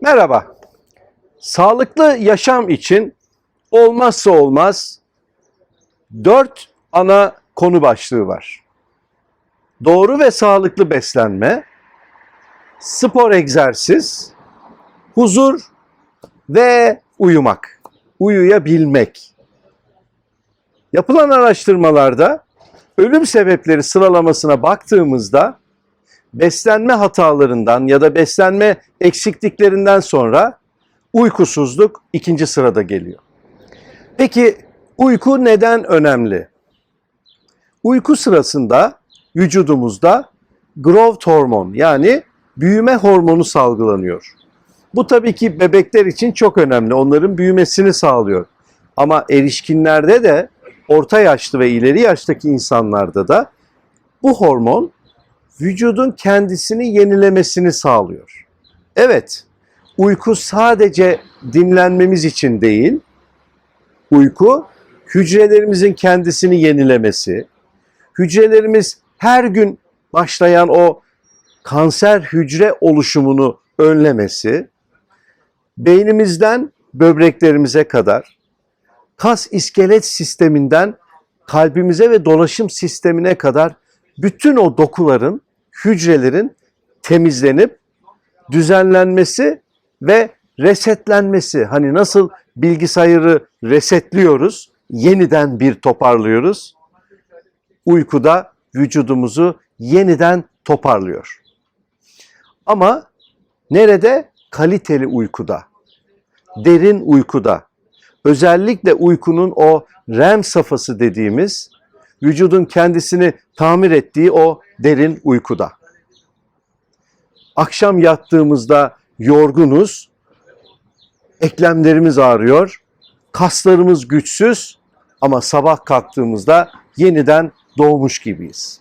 Merhaba. Sağlıklı yaşam için olmazsa olmaz dört ana konu başlığı var. Doğru ve sağlıklı beslenme, spor egzersiz, huzur ve uyumak, uyuyabilmek. Yapılan araştırmalarda ölüm sebepleri sıralamasına baktığımızda beslenme hatalarından ya da beslenme eksikliklerinden sonra uykusuzluk ikinci sırada geliyor. Peki uyku neden önemli? Uyku sırasında vücudumuzda growth hormon yani büyüme hormonu salgılanıyor. Bu tabii ki bebekler için çok önemli. Onların büyümesini sağlıyor. Ama erişkinlerde de orta yaşlı ve ileri yaştaki insanlarda da bu hormon vücudun kendisini yenilemesini sağlıyor. Evet, uyku sadece dinlenmemiz için değil, uyku hücrelerimizin kendisini yenilemesi, hücrelerimiz her gün başlayan o kanser hücre oluşumunu önlemesi, beynimizden böbreklerimize kadar, kas iskelet sisteminden kalbimize ve dolaşım sistemine kadar bütün o dokuların, hücrelerin temizlenip düzenlenmesi ve resetlenmesi. Hani nasıl bilgisayarı resetliyoruz, yeniden bir toparlıyoruz. Uykuda vücudumuzu yeniden toparlıyor. Ama nerede? Kaliteli uykuda. Derin uykuda. Özellikle uykunun o REM safhası dediğimiz vücudun kendisini tamir ettiği o derin uykuda. Akşam yattığımızda yorgunuz, eklemlerimiz ağrıyor, kaslarımız güçsüz ama sabah kalktığımızda yeniden doğmuş gibiyiz.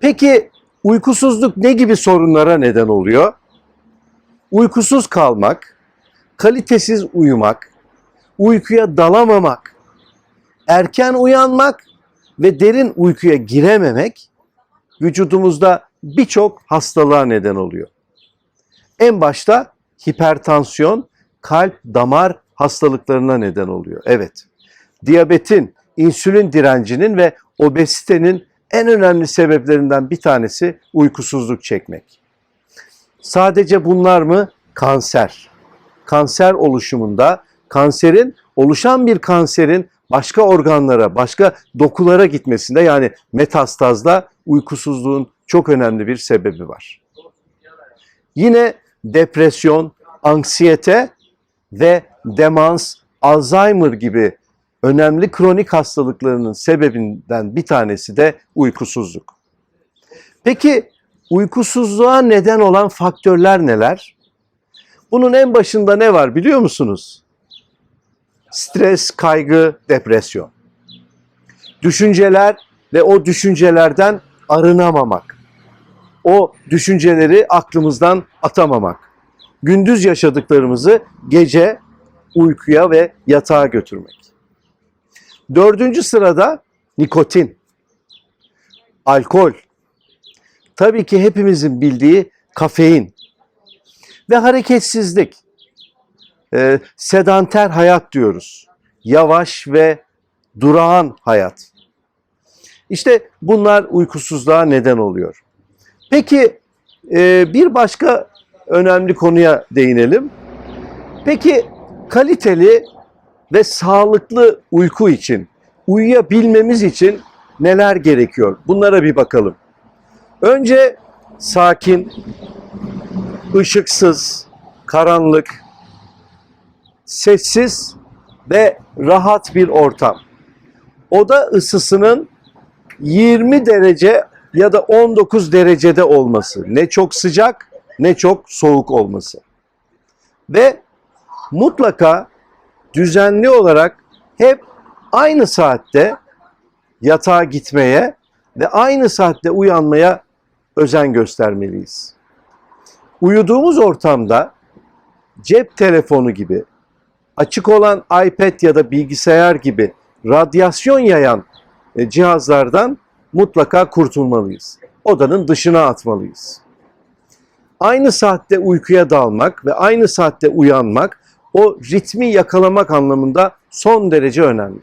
Peki uykusuzluk ne gibi sorunlara neden oluyor? Uykusuz kalmak, kalitesiz uyumak, uykuya dalamamak, erken uyanmak ve derin uykuya girememek vücudumuzda birçok hastalığa neden oluyor. En başta hipertansiyon, kalp damar hastalıklarına neden oluyor. Evet. Diyabetin, insülin direncinin ve obezitenin en önemli sebeplerinden bir tanesi uykusuzluk çekmek. Sadece bunlar mı? Kanser. Kanser oluşumunda kanserin oluşan bir kanserin başka organlara, başka dokulara gitmesinde yani metastazda uykusuzluğun çok önemli bir sebebi var. Yine depresyon, anksiyete ve demans, Alzheimer gibi önemli kronik hastalıklarının sebebinden bir tanesi de uykusuzluk. Peki uykusuzluğa neden olan faktörler neler? Bunun en başında ne var biliyor musunuz? Stres, kaygı, depresyon. Düşünceler ve o düşüncelerden arınamamak. O düşünceleri aklımızdan atamamak. Gündüz yaşadıklarımızı gece uykuya ve yatağa götürmek. Dördüncü sırada nikotin, alkol, tabii ki hepimizin bildiği kafein ve hareketsizlik. Ee, sedanter hayat diyoruz. Yavaş ve durağan hayat. İşte bunlar uykusuzluğa neden oluyor. Peki e, bir başka önemli konuya değinelim. Peki kaliteli ve sağlıklı uyku için, uyuyabilmemiz için neler gerekiyor? Bunlara bir bakalım. Önce sakin, ışıksız, karanlık, sessiz ve rahat bir ortam. Oda ısısının 20 derece ya da 19 derecede olması. Ne çok sıcak ne çok soğuk olması. Ve mutlaka düzenli olarak hep aynı saatte yatağa gitmeye ve aynı saatte uyanmaya özen göstermeliyiz. Uyuduğumuz ortamda cep telefonu gibi, açık olan iPad ya da bilgisayar gibi radyasyon yayan e, cihazlardan mutlaka kurtulmalıyız. Odanın dışına atmalıyız. aynı saatte uykuya dalmak ve aynı saatte uyanmak o ritmi yakalamak anlamında son derece önemli.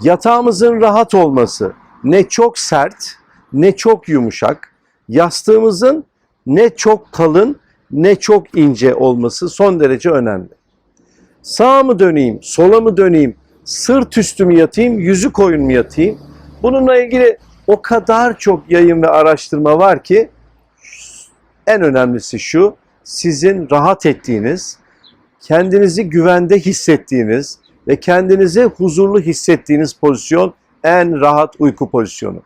Yatağımızın rahat olması ne çok sert ne çok yumuşak, yastığımızın ne çok kalın ne çok ince olması son derece önemli. Sağa mı döneyim, sola mı döneyim, sırt üstü mü yatayım, yüzü koyun mu yatayım? Bununla ilgili o kadar çok yayın ve araştırma var ki en önemlisi şu, sizin rahat ettiğiniz, kendinizi güvende hissettiğiniz ve kendinizi huzurlu hissettiğiniz pozisyon en rahat uyku pozisyonu.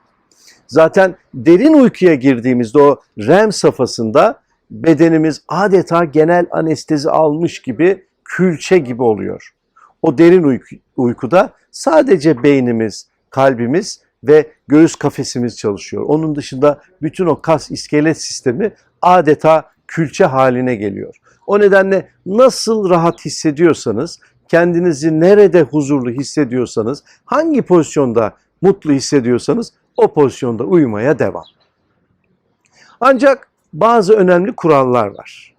Zaten derin uykuya girdiğimizde o REM safhasında bedenimiz adeta genel anestezi almış gibi külçe gibi oluyor. O derin uyku, uykuda sadece beynimiz, kalbimiz ve göğüs kafesimiz çalışıyor. Onun dışında bütün o kas iskelet sistemi adeta külçe haline geliyor. O nedenle nasıl rahat hissediyorsanız, kendinizi nerede huzurlu hissediyorsanız, hangi pozisyonda mutlu hissediyorsanız o pozisyonda uyumaya devam. Ancak bazı önemli kurallar var.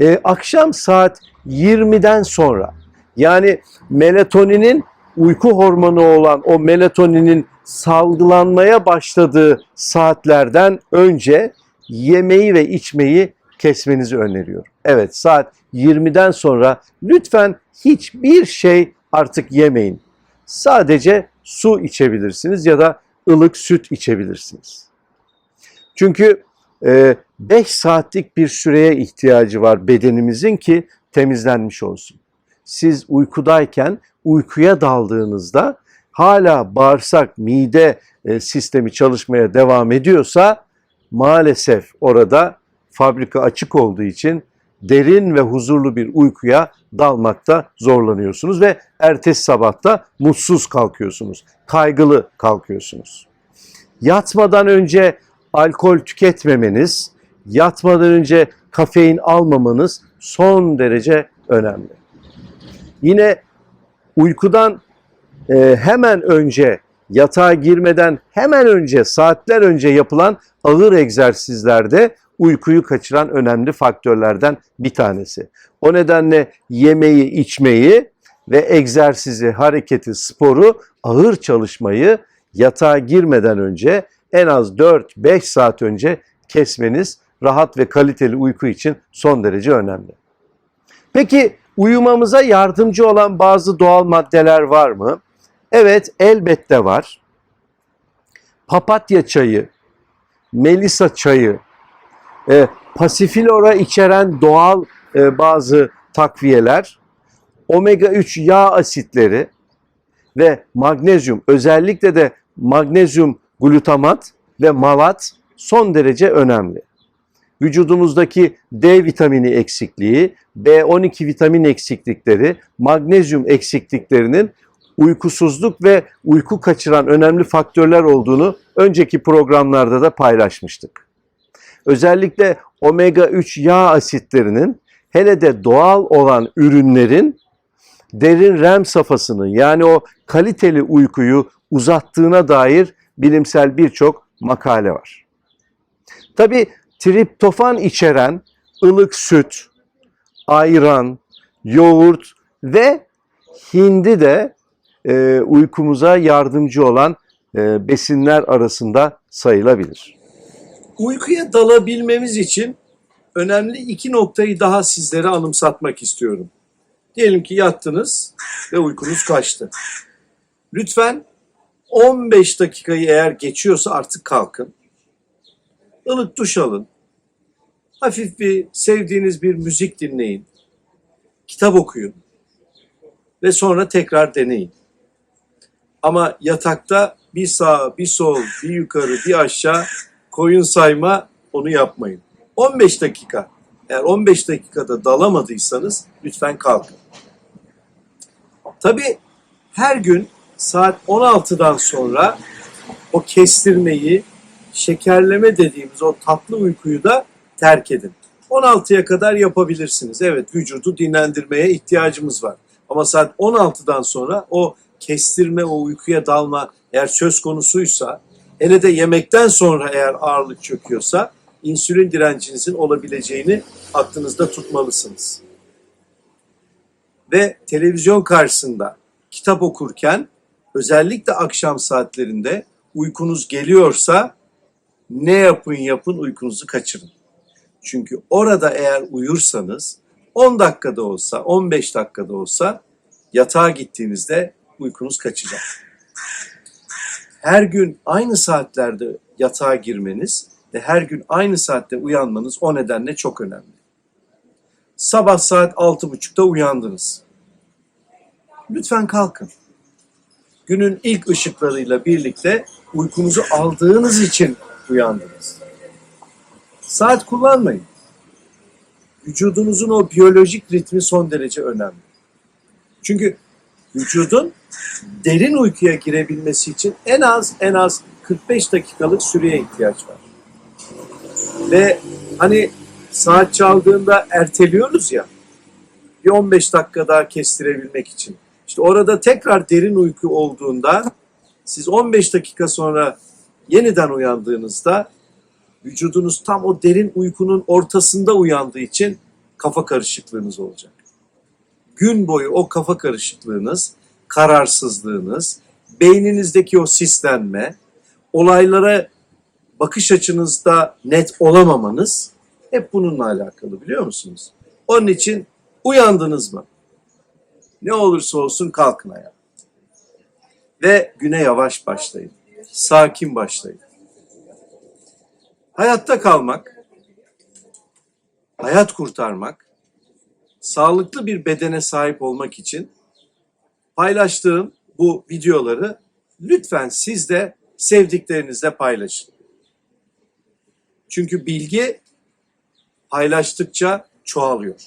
Ee, akşam saat 20'den sonra yani melatoninin uyku hormonu olan o melatoninin salgılanmaya başladığı saatlerden önce yemeği ve içmeyi kesmenizi öneriyorum. Evet saat 20'den sonra lütfen hiçbir şey artık yemeyin. Sadece su içebilirsiniz ya da ılık süt içebilirsiniz. Çünkü 5 saatlik bir süreye ihtiyacı var bedenimizin ki temizlenmiş olsun. Siz uykudayken uykuya daldığınızda hala bağırsak, mide e, sistemi çalışmaya devam ediyorsa maalesef orada fabrika açık olduğu için derin ve huzurlu bir uykuya dalmakta zorlanıyorsunuz ve ertesi sabahta mutsuz kalkıyorsunuz, kaygılı kalkıyorsunuz. Yatmadan önce alkol tüketmemeniz, yatmadan önce kafein almamanız son derece önemli. Yine uykudan e, hemen önce yatağa girmeden hemen önce saatler önce yapılan ağır egzersizlerde uykuyu kaçıran önemli faktörlerden bir tanesi. O nedenle yemeği, içmeyi ve egzersizi, hareketi, sporu, ağır çalışmayı yatağa girmeden önce en az 4-5 saat önce kesmeniz rahat ve kaliteli uyku için son derece önemli. Peki uyumamıza yardımcı olan bazı doğal maddeler var mı? Evet elbette var. Papatya çayı, melisa çayı, e, pasiflora içeren doğal e, bazı takviyeler, omega 3 yağ asitleri ve magnezyum özellikle de magnezyum glutamat ve malat son derece önemli. Vücudumuzdaki D vitamini eksikliği, B12 vitamin eksiklikleri, magnezyum eksikliklerinin uykusuzluk ve uyku kaçıran önemli faktörler olduğunu önceki programlarda da paylaşmıştık. Özellikle omega 3 yağ asitlerinin hele de doğal olan ürünlerin derin REM safhasını yani o kaliteli uykuyu uzattığına dair bilimsel birçok makale var. Tabi triptofan içeren ılık süt, ayran, yoğurt ve hindi de e, uykumuza yardımcı olan e, besinler arasında sayılabilir. Uykuya dalabilmemiz için önemli iki noktayı daha sizlere anımsatmak istiyorum. Diyelim ki yattınız ve uykunuz kaçtı. Lütfen 15 dakikayı eğer geçiyorsa artık kalkın. Ilık duş alın. Hafif bir sevdiğiniz bir müzik dinleyin. Kitap okuyun. Ve sonra tekrar deneyin. Ama yatakta bir sağ, bir sol, bir yukarı, bir aşağı koyun sayma onu yapmayın. 15 dakika. Eğer 15 dakikada dalamadıysanız lütfen kalkın. Tabii her gün saat 16'dan sonra o kestirmeyi, şekerleme dediğimiz o tatlı uykuyu da terk edin. 16'ya kadar yapabilirsiniz. Evet vücudu dinlendirmeye ihtiyacımız var. Ama saat 16'dan sonra o kestirme, o uykuya dalma eğer söz konusuysa, hele de yemekten sonra eğer ağırlık çöküyorsa insülin direncinizin olabileceğini aklınızda tutmalısınız. Ve televizyon karşısında kitap okurken özellikle akşam saatlerinde uykunuz geliyorsa ne yapın yapın uykunuzu kaçırın. Çünkü orada eğer uyursanız 10 dakikada olsa, 15 dakikada olsa yatağa gittiğinizde uykunuz kaçacak. Her gün aynı saatlerde yatağa girmeniz ve her gün aynı saatte uyanmanız o nedenle çok önemli. Sabah saat 6.30'da uyandınız. Lütfen kalkın. Günün ilk ışıklarıyla birlikte uykunuzu aldığınız için uyandınız. Saat kullanmayın. Vücudunuzun o biyolojik ritmi son derece önemli. Çünkü vücudun derin uykuya girebilmesi için en az en az 45 dakikalık süreye ihtiyaç var. Ve hani saat çaldığında erteliyoruz ya bir 15 dakika daha kestirebilmek için. İşte orada tekrar derin uyku olduğunda siz 15 dakika sonra yeniden uyandığınızda vücudunuz tam o derin uykunun ortasında uyandığı için kafa karışıklığınız olacak. Gün boyu o kafa karışıklığınız, kararsızlığınız, beyninizdeki o sislenme, olaylara bakış açınızda net olamamanız hep bununla alakalı biliyor musunuz? Onun için uyandınız mı? Ne olursa olsun kalkın ayağa. Ve güne yavaş başlayın. Sakin başlayın. Hayatta kalmak, hayat kurtarmak, sağlıklı bir bedene sahip olmak için paylaştığım bu videoları lütfen siz de sevdiklerinizle paylaşın. Çünkü bilgi paylaştıkça çoğalıyor.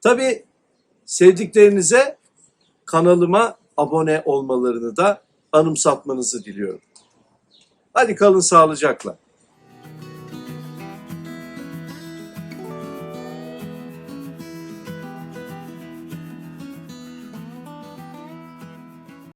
Tabii sevdiklerinize kanalıma abone olmalarını da anımsatmanızı diliyorum. Hadi kalın sağlıcakla.